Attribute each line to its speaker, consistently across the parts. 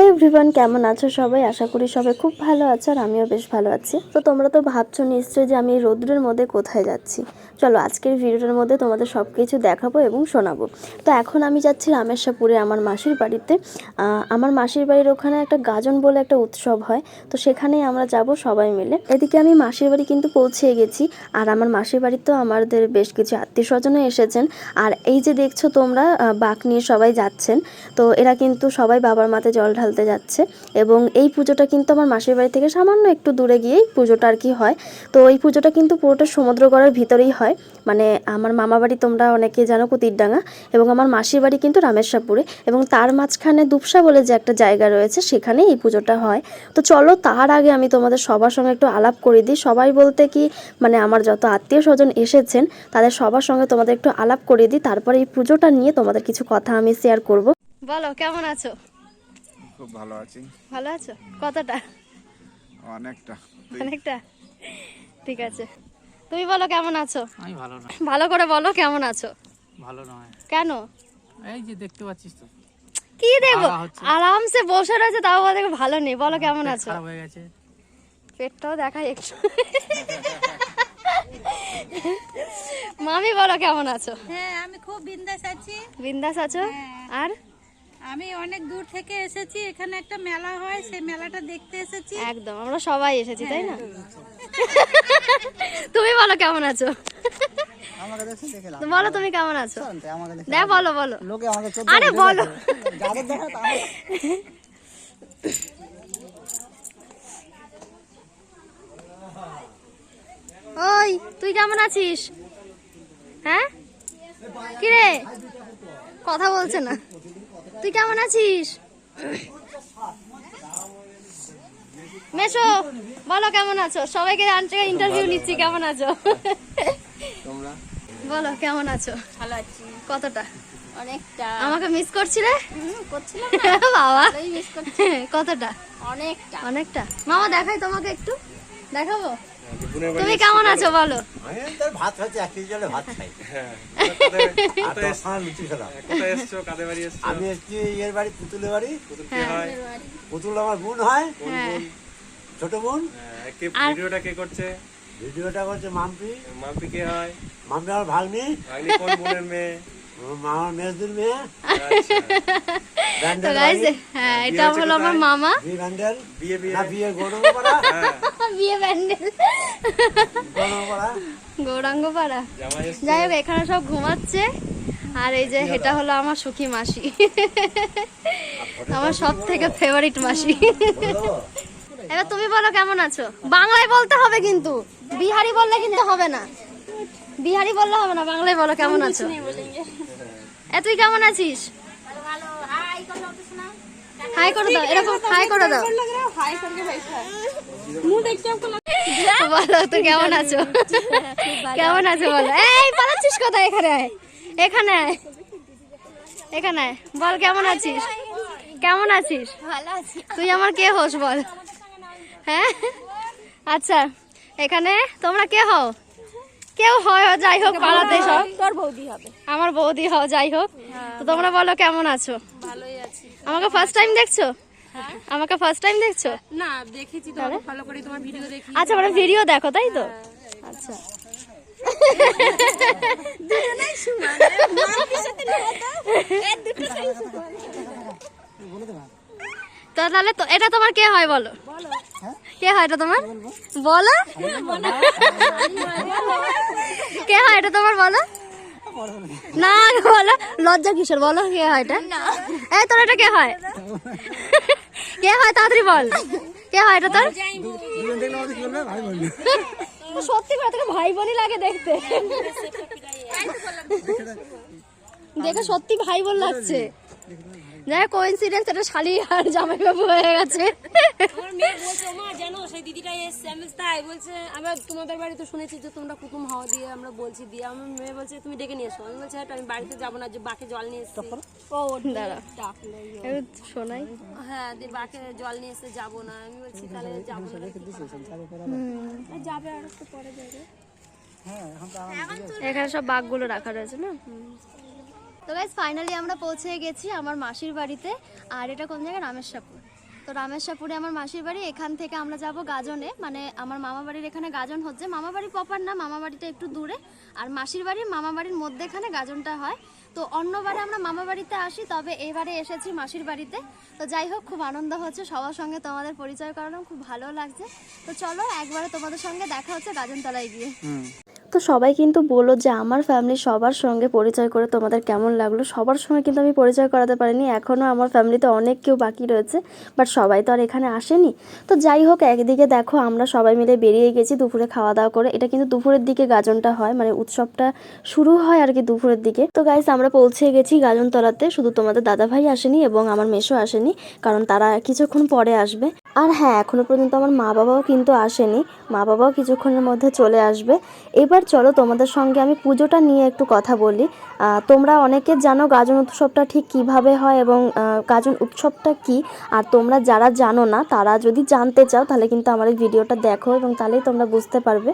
Speaker 1: হ্যাঁ এভরিওয়ান কেমন আছো সবাই? আশা করি সবাই খুব ভালো আছো আর আমিও বেশ ভালো আছি। তো তোমরা তো ভাবছ নিশ্চয়ই যে আমি রোদ্রের মধ্যে কোথায় যাচ্ছি। চলো আজকের ভিডিওটার মধ্যে তোমাদের সব কিছু দেখাবো এবং শোনাবো। তো এখন আমি যাচ্ছি রামেশ্বরপুরে আমার মাসির বাড়িতে। আমার মাসির বাড়ির ওখানে একটা গাজন বলে একটা উৎসব হয়। তো সেখানেই আমরা যাব সবাই মিলে। এদিকে আমি মাসির বাড়ি কিন্তু পৌঁছে গেছি। আর আমার মাসির বাড়িতেও আমাদের বেশ কিছু আত্মীয় স্বজনও এসেছেন। আর এই যে দেখছ তোমরা বাঁক নিয়ে সবাই যাচ্ছেন। তো এরা কিন্তু সবাই বাবার মাথায় জল ঢালতে যাচ্ছে। এবং এই পুজোটা কিন্তু আমার মাসির বাড়ি থেকে সামান্য একটু দূরে গিয়েই পুজোটা আর কি হয়। তো এই পুজোটা কিন্তু পুরোটা সমুদ্রগড়ের ভিতরেই হয়। মানে আমার মামা বাড়ি তোমরা অনেকে জানো কুতিরডাঙ্গা। এবং আমার মাসির বাড়ি কিন্তু রামেশ্বরপুরে। এবং তার মাঝখানে দুপসা বলে যে একটা জায়গা রয়েছে সেখানে এই পুজোটা হয়। তো চলো তার আগে আমি তোমাদের সবার সঙ্গে একটু আলাপ করে দিই। সবাই বলতে কি মানে আমার যত আত্মীয় স্বজন এসেছেন, তাদের সবার সঙ্গে তোমাদের একটু আলাপ করে দিই। তারপরে এই পুজোটা নিয়ে তোমাদের কিছু কথা আমি শেয়ার করব। বলো, কেমন আছো?
Speaker 2: খুব ভালো আছি।
Speaker 1: ভালো আছো? কতটা?
Speaker 2: অনেকটা।
Speaker 1: অনেকটা? ঠিক আছে। তুমি বলো কেমন আছো?
Speaker 3: আমি ভালো নয়।
Speaker 1: ভালো করে বলো কেমন আছো?
Speaker 3: ভালো নয়।
Speaker 1: কেন?
Speaker 3: এই যে দেখতে পাচ্ছিস তো।
Speaker 1: কি
Speaker 3: হচ্ছে।
Speaker 1: আরামসে বসে রয়েছে তাও বলে ভালো নেই। বলো কেমন আছো?
Speaker 3: খারাপ হয়ে গেছে।
Speaker 1: পেটটাও দেখাই একটু। মামি বলো কেমন আছো?
Speaker 4: হ্যাঁ আমি খুব বিন্দাস আছি।
Speaker 1: বিন্দাস আছো? আর?
Speaker 4: আমি অনেক দূর থেকে এসেছি এখানে একটা মেলা হয় সেই মেলাটা দেখতে এসেছি।
Speaker 1: একদম আমরা সবাই এসেছি তাই না? তুমি বলো কেমন আছো? বলো তুমি কেমন আছো?
Speaker 5: দেখ
Speaker 1: বলো বলো। আরে বলো। ওই তুই কেমন আছিস? হ্যাঁ? কিরে? কথা বলছে না। তুই কেমন আছিস? মেশো বলো কেমন আছো? সবাইকে আনছে ইন্টারভিউ নিচ্ছি কেমন আছো?
Speaker 5: তোমরা?
Speaker 1: বলো কেমন আছো?
Speaker 4: ভালো আছি।
Speaker 1: কতটা?
Speaker 4: অনেকটা।
Speaker 1: আমাকে মিস করছিলে?
Speaker 4: করছিলাম
Speaker 1: বাবা।
Speaker 4: মিস
Speaker 1: কতটা?
Speaker 4: অনেকটা।
Speaker 1: অনেকটা। মামা দেখাই তোমাকে একটু। দেখাবো? তুমি কেমন আছো বলো?
Speaker 6: আমি ভাত খাচ্ছি এক কেজি জলে ভাত খাই। আর দশ খানা লুচি খেলাম।
Speaker 2: কোথায় এসছো বাড়ি এসছো?
Speaker 6: আমি এসছি ইয়ের বাড়ি পুতুলের বাড়ি।
Speaker 2: পুতুল কে হয়।
Speaker 6: পুতুল আমার বোন হয়।
Speaker 1: হ্যাঁ।
Speaker 6: ছোট বোন।
Speaker 2: হ্যাঁ, ভিডিওটা কে করছে?
Speaker 6: ভিডিওটা করছে মাম্পি।
Speaker 2: মাম্পি কে হয়?
Speaker 6: মাম্পি আমার ভাগ্নি।
Speaker 2: ভাগ্নি কোন বোনের মেয়ে?
Speaker 6: আমার মেয়েদের মেয়ে।
Speaker 2: আচ্ছা।
Speaker 1: তো
Speaker 6: ব্যান্ডেল
Speaker 1: হ্যাঁ এটা হলো আমার মামা।
Speaker 6: বি ব্যান্ডেল?
Speaker 2: বিয়ে বিয়ে।
Speaker 6: না বিয়ে গৌরঙ্গপাড়া?
Speaker 2: হ্যাঁ।
Speaker 1: বিয়ে ব্যান্ডেল।
Speaker 6: গৌরঙ্গপাড়া?
Speaker 1: যাই হোক এখানে সব ঘুমাচ্ছে। আর এই যে এটা হলো আমার সুখী মাসি। আমার সব থেকে ফেভারিট মাসি। এবার তুমি বলো কেমন আছো? বাংলায় বলতে হবে কিন্তু। বিহারি বললে কিন্তু হবে না। বিহারি বললে হবে না বাংলায় বলো কেমন আছো? এ, তুই কেমন আছিস? হাই করে দাও, এরকম হাই করে দাও। বলো তুই কেমন আছো? কেমন আছো বলো। এই, পালাচ্ছিস কোথায় এখানে? আয় এখানে আয়। এখানে আয়। বল, কেমন আছিস? কেমন আছিস? তুই আমার কে হোস বল? হ্যাঁ? আচ্ছা এখানে তোমরা কে হও? কেউ হয় যাই হোক পাড়াতে সব।
Speaker 4: তোর বৌদি হবে।
Speaker 1: আমার বৌদি হও যাই হোক। তো তোমরা বলো কেমন আছো?
Speaker 4: ভালোই আছি।
Speaker 1: আমাকে ফার্স্ট টাইম দেখছ? আমাকে ফার্স্ট টাইম দেখছ?
Speaker 4: না দেখেছি তো ফলো করি তোমার ভিডিও দেখি।
Speaker 1: আচ্ছা মানে ভিডিও দেখো তাই তো? আচ্ছা। তো। তাহলে তো এটা তোমার কে হয় বলো। কে হয় এটা তোমার? বলো। কে হয় এটা তোমার বলো? না, বলো। লজ্জা কিশোর বলো কে হয় এটা? এই তোর এটা কে হয়? কে হয় তাড়াতাড়ি বল। কে হয় এটা তোর? সত্যি করে তোকে ভাই বোনই লাগে দেখতে। দেখে সত্যি ভাই বোন লাগছে। যাই কোইন্সিডেন্স এটা শালি আর জামাই বাবু হয়ে গেছে।
Speaker 7: আমার মেয়ে বলছে মা জানো সেই দিদিটাই এসছে। আমি তাই? বলছে আমরা তোমাদের বাড়িতে শুনেছি যে তোমরা কুটুম হওয়া দিয়ে আমরা বলছি দিয়ে। আমার মেয়ে বলছে তুমি ডেকে নিয়ে এসো। আমি বলছি হ্যাঁ আমি বাড়িতে যাব না যে বাকে জল নিয়ে এসছে। ও
Speaker 1: দাঁড়া। শোনাই।
Speaker 7: হ্যাঁ দিয়ে বাকে জল নিয়ে এসে যাব না। আমি বলছি তাহলে যাব না। যাবে আর একটু পরে যাবে।
Speaker 5: হ্যাঁ এখানে
Speaker 1: সব বাঘগুলো রাখা রয়েছে না?
Speaker 8: তো গাইজ ফাইনালি আমরা পৌঁছে গেছি আমার মাসির বাড়িতে, আর এটা কোন জায়গায়? রামেশ্বরপুর। তো রামেশ্বরপুরে আমার মাসির বাড়ি, এখান থেকে আমরা যাব গাজনে। মানে আমার মামা বাড়ির এখানে গাজন হচ্ছে। মামা বাড়ি প্রপার না, মামা বাড়িটা একটু দূরে। আর মাসির বাড়ি, মামা বাড়ির মধ্যে এখানে গাজনটা হয়। তো অন্যবারে আমরা মামা বাড়িতে আসি, তবে এবারে এসেছি মাসির বাড়িতে। তো যাই হোক, খুব আনন্দ হচ্ছে সবার সঙ্গে তোমাদের পরিচয় করানো খুব ভালো লাগছে। তো চলো, একবারে তোমাদের সঙ্গে দেখা হচ্ছে গাজনতলায় গিয়ে। তো সবাই কিন্তু বলল যে, আমার ফ্যামিলি সবার সঙ্গে পরিচয় করে তোমাদের কেমন লাগল? সবার সঙ্গে কিন্তু আমি পরিচয় করাতে পারিনি এখনও আমার ফ্যামিলিতে অনেক কেউ বাকি রয়েছে, বাট সবাই তো আর এখানে আসেনি। তো যাই হোক, একদিকে দেখো আমরা সবাই মিলে বেরিয়ে গেছি দুপুরে খাওয়া দাওয়া করে। এটা কিন্তু দুপুরের দিকে গাজনটা হয় মানে উৎসবটা শুরু হয় আর কি দুপুরের দিকে। তো গাইস আমরা পৌঁছে গেছি গাজনতলাতে। শুধু তোমাদের দাদাভাই আসেনি এবং আমার মেশো আসেনি, কারণ তারা কিছুক্ষণ পরে আসবে। আর হ্যাঁ এখনও পর্যন্ত আমার মা বাবাও কিন্তু আসেনি। মা বাবাও কিছুক্ষণের মধ্যে চলে আসবে। এবার চলো তোমাদের সঙ্গে আমি পুজোটা নিয়ে একটু কথা বলি। তোমরা অনেকে জানো গাজন উৎসবটা ঠিক কীভাবে হয় এবং গাজন উৎসবটা কি? আর তোমরা যারা জানো না, তারা যদি জানতে চাও তাহলে কিন্তু আমার এই ভিডিওটা দেখো এবং তাহলেই তোমরা বুঝতে পারবে।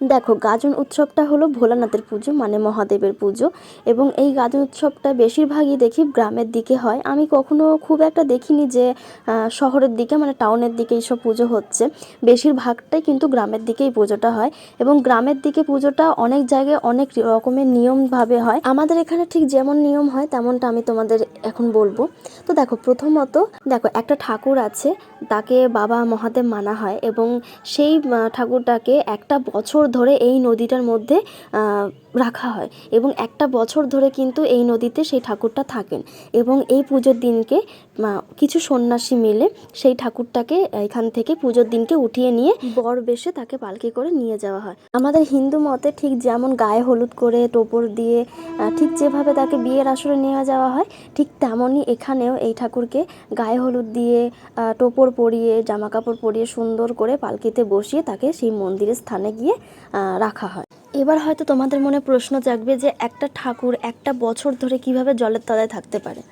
Speaker 8: দেখো, গাজন উৎসবটা হলো ভোলানাথের পুজো মানে মহাদেবের পুজো, এবং এই গাজন উৎসবটা বেশিরভাগই দেখি গ্রামের দিকে হয়। আমি কখনো খুব একটা দেখিনি যে শহরের দিকে মানে টাউনের দিকে এইসব পুজো হচ্ছে। বেশিরভাগটাই কিন্তু গ্রামের দিকেই পুজোটা হয়, এবং গ্রামের দিকে পুজোটা অনেক জায়গায় অনেক রকমের নিয়মভাবে হয়। আমাদের এখানে ঠিক যেমন নিয়ম হয়, তেমনটা আমি তোমাদের এখন বলব। তো দেখো, প্রথমত দেখো, একটা ঠাকুর আছে, তাকে বাবা মহাদেব মানা হয়, এবং সেই ঠাকুরটাকে একটা বছর ধরে এই নদীটার মধ্যে রাখা হয় এবং একটা বছর ধরে কিন্তু এই নদীতে সেই ঠাকুরটা থাকেন এবং এই পুজোর দিনকে কিছু সন্ন্যাসী মিলে সেই ঠাকুরটাকে এখান থেকে পুজোর দিনকে উঠিয়ে নিয়ে বর বেশে তাকে পালকি করে নিয়ে যাওয়া হয়। আমাদের হিন্দু মতে ঠিক যেমন গায়ে হলুদ করে টোপর দিয়ে ঠিক যেভাবে তাকে বিয়ের আসরে নিয়ে যাওয়া হয়, ঠিক তেমনই এখানেও এই ঠাকুরকে গায়ে হলুদ দিয়ে টোপর পরিয়ে জামা কাপড় পরিয়ে সুন্দর করে পালকিতে বসিয়ে তাকে সেই মন্দিরের স্থানে গিয়ে রাখা হয়। এবার হয়তো তোমাদের মনে প্রশ্ন জাগবে যে একটা ঠাকুর একটা বছর ধরে কীভাবে জলের তলায় থাকতে পারে।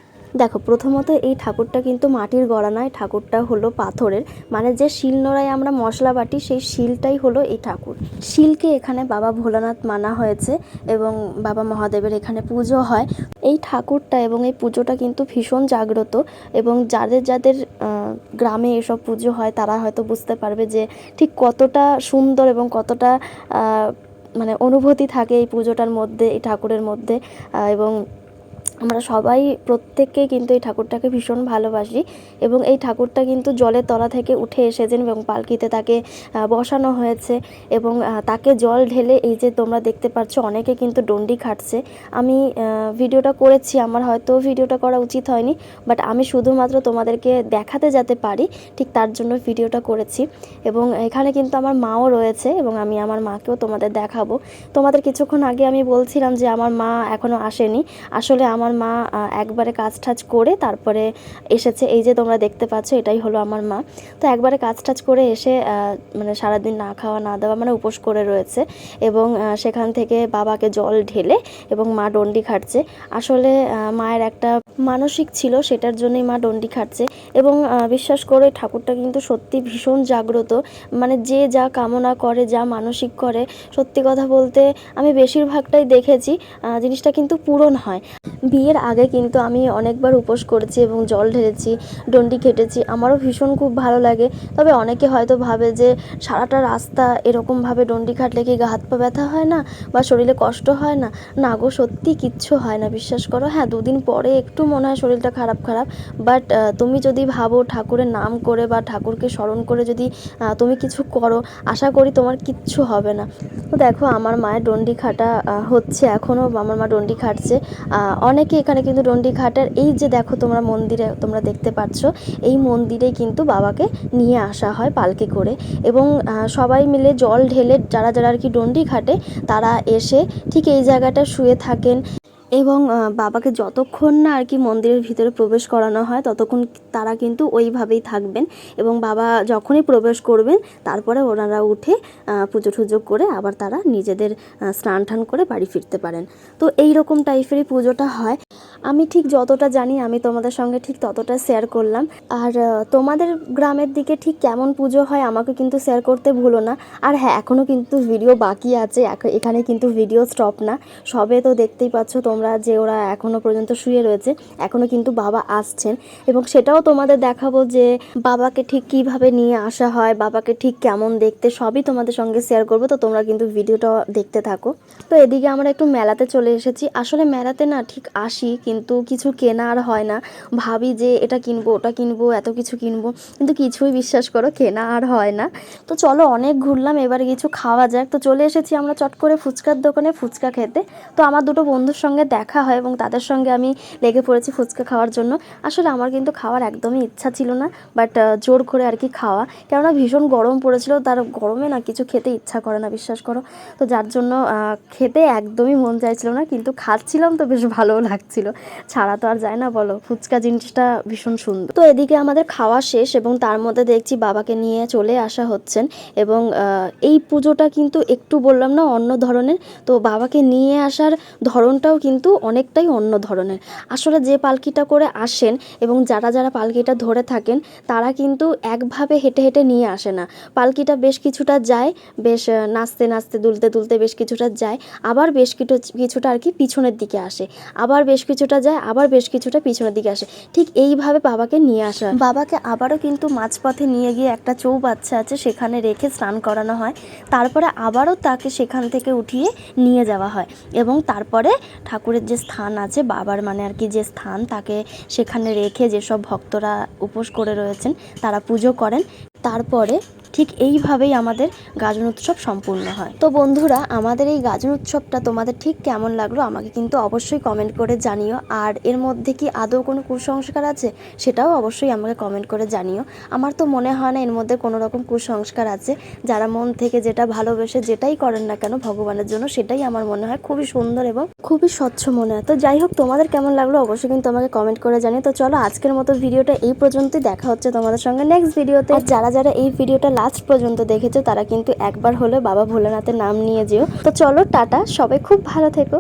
Speaker 8: দেখো, প্রথমত এই ঠাকুরটা কিন্তু মাটির গড়া নয়, ঠাকুরটা হলো পাথরের। মানে যে শিল নোড়ায় আমরা মশলা বাটি, সেই শিলটাই হলো এই ঠাকুর। শিলকে এখানে বাবা ভোলানাথ মানা হয়েছে এবং বাবা মহাদেবের এখানে পুজো হয়। এই ঠাকুরটা এবং এই পুজোটা কিন্তু ভীষণ জাগ্রত এবং যাদের যাদের গ্রামে এসব পুজো হয়, তারা হয়তো বুঝতে পারবে যে ঠিক কতটা সুন্দর এবং কতটা মানে অনুভূতি থাকে এই পুজোটার মধ্যে এই ঠাকুরের মধ্যে এবং আমরা সবাই প্রত্যেককেই কিন্তু এই ঠাকুরটাকে ভীষণ ভালোবাসি এবং এই ঠাকুরটা কিন্তু জলের তলা থেকে উঠে এসেছেন এবং পালকিতে তাকে বসানো হয়েছে এবং তাকে জল ঢেলে এই যে তোমরা দেখতে পাচ্ছ অনেকে কিন্তু ডন্ডি খাটছে। আমি ভিডিওটা করেছি, আমার হয়তো ভিডিওটা করা উচিত হয়নি বাট আমি শুধুমাত্র তোমাদেরকে দেখাতে যেতে পারি, ঠিক তার জন্য ভিডিওটা করেছি এবং এখানে কিন্তু আমার মাও রয়েছে এবং আমি আমার মাকেও তোমাদের দেখাবো। তোমাদের কিছুক্ষণ আগে আমি বলছিলাম যে আমার মা এখনও আসেনি। আসলে আমার মা একবারে কাজ টাজ করে তারপরে এসেছে। এই যে তোমরা দেখতে পাচ্ছ, এটাই হলো আমার মা। তো একবারে কাজ টাজ করে এসে মানে সারাদিন না খাওয়া, না দেওয়া মানে উপোস করে রয়েছে এবং সেখান থেকে বাবাকে জল ঢেলে এবং মা ডন্ডি খাটছে। আসলে মায়ের একটা মানসিক ছিল, সেটার জন্যই মা ডন্ডি খাটছে এবং বিশ্বাস করে, ঠাকুরটা কিন্তু সত্যি ভীষণ জাগ্রত। মানে যে যা কামনা করে, যা মানসিক করে, সত্যি কথা বলতে আমি বেশিরভাগটাই দেখেছি জিনিসটা কিন্তু পূরণ হয়। বিয়ের আগে কিন্তু আমি অনেকবার উপোস করেছি এবং জল ঢেলেছি ডন্ডি খেটেছি। আমারও ভীষণ খুব ভালো লাগে। তবে অনেকে হয়তো ভাবে যে সারাটা রাস্তা এরকমভাবে ডন্ডি খাটলে কি গা হাত পা ব্যথা হয় না বা শরীরে কষ্ট হয় না? না গো সত্যি কিচ্ছু হয় না বিশ্বাস করো। হ্যাঁ দুদিন পরে একটু মনে হয় শরীরটা খারাপ খারাপ। বাট তুমি যদি ভাবো ঠাকুরের নাম করে বা ঠাকুরকে স্মরণ করে যদি তুমি কিছু করো আশা করি তোমার কিচ্ছু হবে না। তো দেখো আমার মায়ের ডন্ডি খাটা হচ্ছে এখনও আমার মা ডন্ডি খাটছে। আহ, অনেকে এখানে কিন্তু ডন্ডিঘাটের এই যে দেখো তোমরা মন্দিরে তোমরা দেখতে পাচ্ছ, এই মন্দিরে কিন্তু বাবাকে নিয়ে আসা হয় পালকে করে। এবং সবাই মিলে জল ঢেলে যারা যারা আর কি ডন্ডিঘাটে তারা এসে ঠিক এই জায়গাটা শুয়ে থাকেন। এবং বাবাকে যতক্ষণ না আর কি মন্দিরের ভিতরে প্রবেশ করানো হয়, ততক্ষণ তারা কিন্তু ওইভাবেই থাকবেন। এবং বাবা যখনই প্রবেশ করবেন, তারপরে ওনারা উঠে পুজো টুজো করে আবার তারা নিজেদের স্নান টান করে বাড়ি ফিরতে পারেন। তো এই রকম টাইপেরই পুজোটা হয়। আমি ঠিক যতটা জানি, আমি তোমাদের সঙ্গে ঠিক ততটা শেয়ার করলাম। আর তোমাদের গ্রামের দিকে ঠিক কেমন পুজো হয় আমাকে কিন্তু শেয়ার করতে ভুলো না। আর হ্যাঁ এখনও কিন্তু ভিডিও বাকি আছে, এখ- এখানে কিন্তু ভিডিও স্টপ না। সবে তো দেখতেই পাচ্ছ তোমরা যে ওরা এখনও পর্যন্ত শুয়ে রয়েছে এখনও কিন্তু বাবা আসছেন। এবং সেটাও তোমাদের দেখাবো যে বাবাকে ঠিক কীভাবে নিয়ে আসা হয়, বাবাকে ঠিক কেমন দেখতে, সবই তোমাদের সঙ্গে শেয়ার করব। তো তোমরা কিন্তু ভিডিওটা দেখতে থাকো। তো এদিকে আমরা একটু মেলাতে চলে এসেছি। আসলে মেলাতে না ঠিক আসি, কিন্তু কিছু কেনা আর হয় না। ভাবি যে, এটা কিনবো, ওটা কিনবো, এত কিছু কিনবো। কিন্তু কিছুই বিশ্বাস করো, কেনা আর হয় না। তো চলো, অনেক ঘুরলাম, এবারে কিছু খাওয়া যাক। তো চলে এসেছি আমরা চট করে ফুচকার দোকানে ফুচকা খেতে। তো আমার দুটো বন্ধুর সঙ্গে দেখা হয় এবং তাদের সঙ্গে আমি লেগে পড়েছি ফুচকা খাওয়ার জন্য। আসলে আমার কিন্তু খাওয়ার একদমই ইচ্ছা ছিল না, বাট জোর করে আর কি খাওয়া। কেননা ভীষণ গরম পড়েছিল, তার গরমে না কিছু খেতে ইচ্ছা করে না, বিশ্বাস করো। তো যার জন্য খেতে একদমই মন চাইছিল না, কিন্তু খাচ্ছিলাম তো বেশ ভালোও লাগছিল। ছাড়া তো আর যায় না, বলো। ফুচকা জিনিসটা ভীষণ সুন্দর। তো এদিকে আমাদের খাওয়া শেষ এবং তার মধ্যে দেখছি বাবাকে নিয়ে চলে আসা হচ্ছেন এবং এই পুজোটা কিন্তু একটু বললাম না, অন্য ধরনের। তো বাবাকে নিয়ে আসার ধরনটাও কিন্তু অনেকটাই অন্য ধরনের। আসলে যে পালকিটা করে আসেন এবং যারা যারা পালকিটা ধরে থাকেন, তারা কিন্তু একভাবে হেঁটে হেঁটে নিয়ে আসে না। পালকিটা বেশ কিছুটা যায়, বেশ নাচতে নাচতে, দুলতে দুলতে বেশ কিছুটা যায়। আবার বেশ কিছু, কিছুটা আর কি পিছনের দিকে আসে। আবার বেশ কিছুটা যায়, আবার বেশ কিছুটা পিছনের দিকে আসে। ঠিক এইভাবে বাবাকে নিয়ে আসা। বাবাকে আবারও কিন্তু মাঝপথে নিয়ে গিয়ে একটা চৌবাচ্চা আছে, সেখানে রেখে স্নান করানো হয়। তারপরে আবারও তাকে সেখান থেকে উঠিয়ে নিয়ে যাওয়া হয় এবং তারপরে ঠাকুরের যে স্থান আছে, বাবার মানে আর কি যে স্থান, তাকে সেখানে রেখে যেসব ভক্তরা উপোস করে রয়েছেন, তারা পুজো করেন। তারপরে ঠিক এইভাবেই আমাদের গাজন উৎসব সম্পূর্ণ হয়। তো বন্ধুরা, আমাদের এই গাজন উৎসবটা তোমাদের ঠিক কেমন লাগল আমাকে কিন্তু অবশ্যই কমেন্ট করে জানিও। আর এর মধ্যে কি আদৌ কোনো কুসংস্কার আছে? সেটাও অবশ্যই আমাকে কমেন্ট করে জানিও। আমার তো মনে হয় না এর মধ্যে কোনো রকম কুসংস্কার আছে। যারা মন থেকে যেটা ভালোবেসে যেটাই করেন না কেন ভগবানের জন্য, সেটাই আমার মনে হয় খুবই সুন্দর এবং খুবই স্বচ্ছ মনে হয়। তো যাই হোক, তোমাদের কেমন লাগল অবশ্যই কিন্তু আমাকে কমেন্ট করে জানিও। তো চলো, আজকের মতো ভিডিওটা এই পর্যন্তই। দেখা হচ্ছে তোমাদের সঙ্গে নেক্সট ভিডিওতে যারা যারা এই ভিডিওটা লাস্ট পর্যন্ত দেখেছ, তারা কিন্তু একবার হলে বাবা ভোলানাথের নাম নিয়ে যেও। তো চলো, টাটা, সবাই খুব ভালো থেকো।